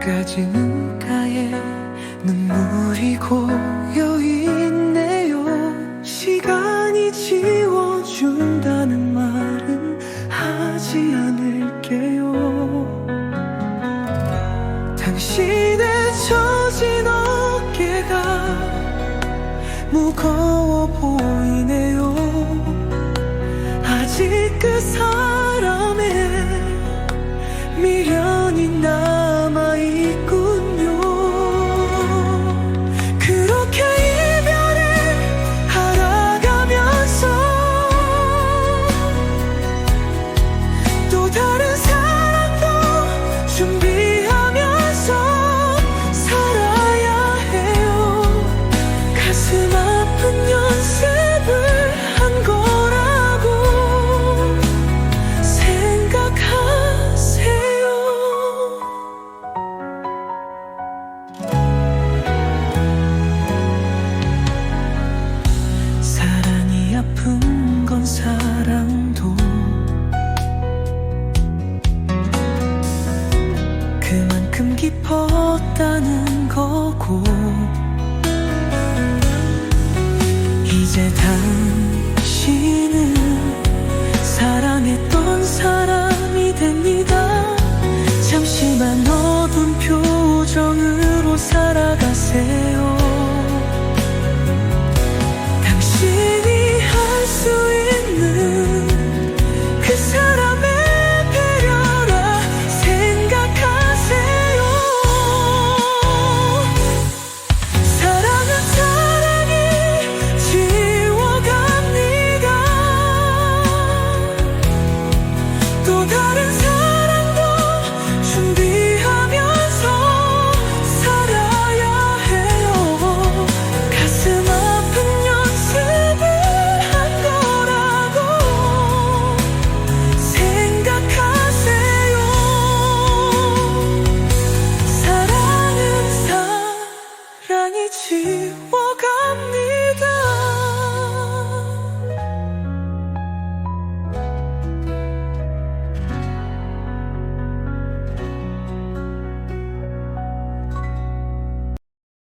까지는 가에 눈물이 고여있네요. 시간이 지워준다는 말은 하지 않을게요. 당신의 처진 어깨가 무거워 보이네요. 아직 그 사람 깊었다는 거고. 이제 당신은 사랑했던 사람이 됩니다. 잠시만 어두운 표정으로 살아가세요